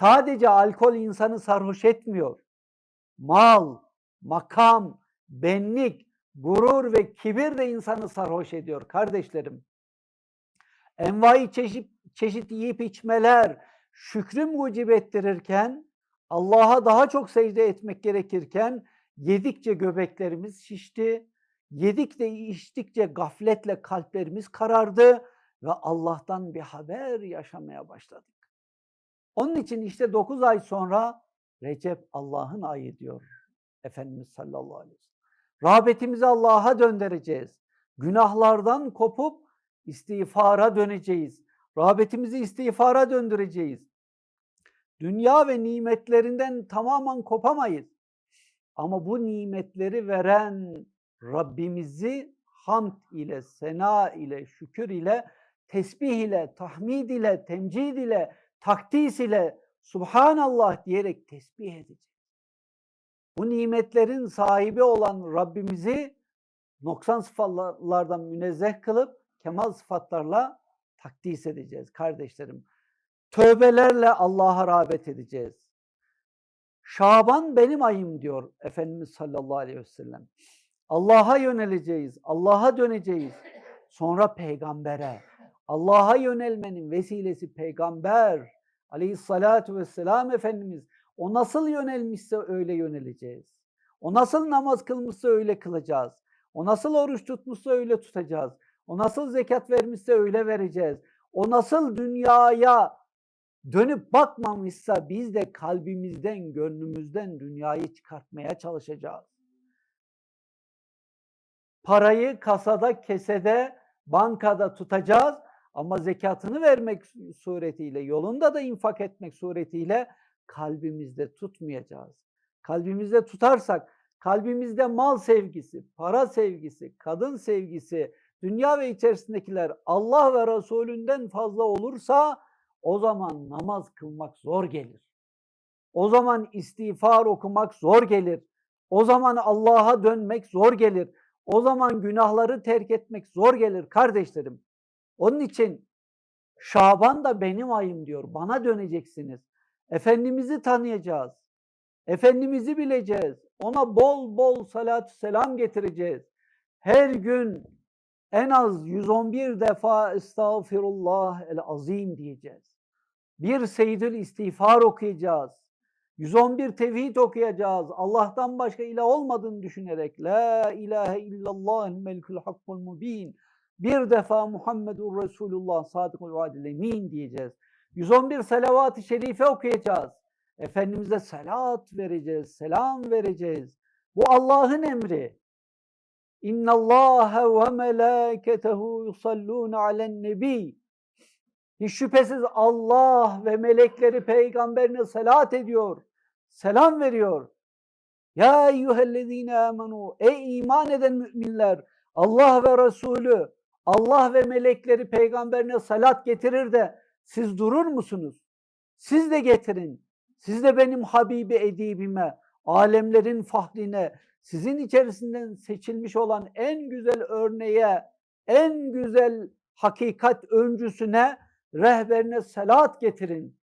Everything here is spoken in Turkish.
Sadece alkol insanı sarhoş etmiyor. Mal, makam, benlik, gurur ve kibir de insanı sarhoş ediyor kardeşlerim. Envai çeşit, çeşit yiyip içmeler şükrü mucib ettirirken Allah'a daha çok secde etmek gerekirken yedikçe göbeklerimiz şişti, yedik de içtikçe gafletle kalplerimiz karardı ve Allah'tan bir haber yaşamaya başladık. Onun için işte 9 ay sonra Recep Allah'ın ayı diyor Efendimiz sallallahu aleyhi ve sellem. Rağbetimizi Allah'a döndüreceğiz. Günahlardan kopup istiğfara döneceğiz. Rağbetimizi istiğfara döndüreceğiz. Dünya ve nimetlerinden tamamen kopamayız. Ama bu nimetleri veren Rabbimizi hamd ile, sena ile, şükür ile, tesbih ile, tahmid ile, temcid ile, takdis ile, subhanallah diyerek tesbih edeceğiz. Bu nimetlerin sahibi olan Rabbimizi noksan sıfatlardan münezzeh kılıp kemal sıfatlarla takdis edeceğiz kardeşlerim. Tövbelerle Allah'a rağbet edeceğiz. Şaban benim ayım diyor Efendimiz sallallahu aleyhi ve sellem. Allah'a yöneleceğiz, Allah'a döneceğiz. Sonra peygambere. Allah'a yönelmenin vesilesi peygamber aleyhissalatu vesselam Efendimiz. O nasıl yönelmişse öyle yöneleceğiz. O nasıl namaz kılmışsa öyle kılacağız. O nasıl oruç tutmuşsa öyle tutacağız. O nasıl zekat vermişse öyle vereceğiz. O nasıl dünyaya dönüp bakmamışsa biz de kalbimizden, gönlümüzden dünyayı çıkartmaya çalışacağız. Parayı kasada, kesede, bankada tutacağız ama zekatını vermek suretiyle, yolunda da infak etmek suretiyle kalbimizde tutmayacağız. Kalbimizde tutarsak, kalbimizde mal sevgisi, para sevgisi, kadın sevgisi, dünya ve içerisindekiler Allah ve Resulünden fazla olursa o zaman namaz kılmak zor gelir. O zaman istiğfar okumak zor gelir. O zaman Allah'a dönmek zor gelir. O zaman günahları terk etmek zor gelir kardeşlerim. Onun için Şaban da benim ayım diyor. Bana döneceksiniz. Efendimiz'i tanıyacağız. Efendimiz'i bileceğiz. Ona bol bol salatü selam getireceğiz. Her gün en az 111 defa estağfirullah el azim diyeceğiz. Bir seyyidül istiğfar okuyacağız. 111 tevhid okuyacağız. Allah'tan başka ilah olmadığını düşünerek La ilahe illallah melikul hakkul mubin. Bir defa Muhammedur Resulullah sadıkul vaadil emin diyeceğiz. 111 salavat-ı şerife okuyacağız. Efendimiz'e salat vereceğiz, selam vereceğiz. Bu Allah'ın emri. İnna Allah ve melâketehu yusallûne alen nebi. Hiç şüphesiz Allah ve melekleri peygamberine salat ediyor. Selam veriyor. Ya eyyühellezine amenu. Ey iman eden müminler. Allah ve Resulü, Allah ve melekleri peygamberine salat getirir de siz durur musunuz? Siz de getirin. Siz de benim Habibi edibime, alemlerin fahline, sizin içerisinden seçilmiş olan en güzel örneğe, en güzel hakikat öncüsüne, rehberine salat getirin.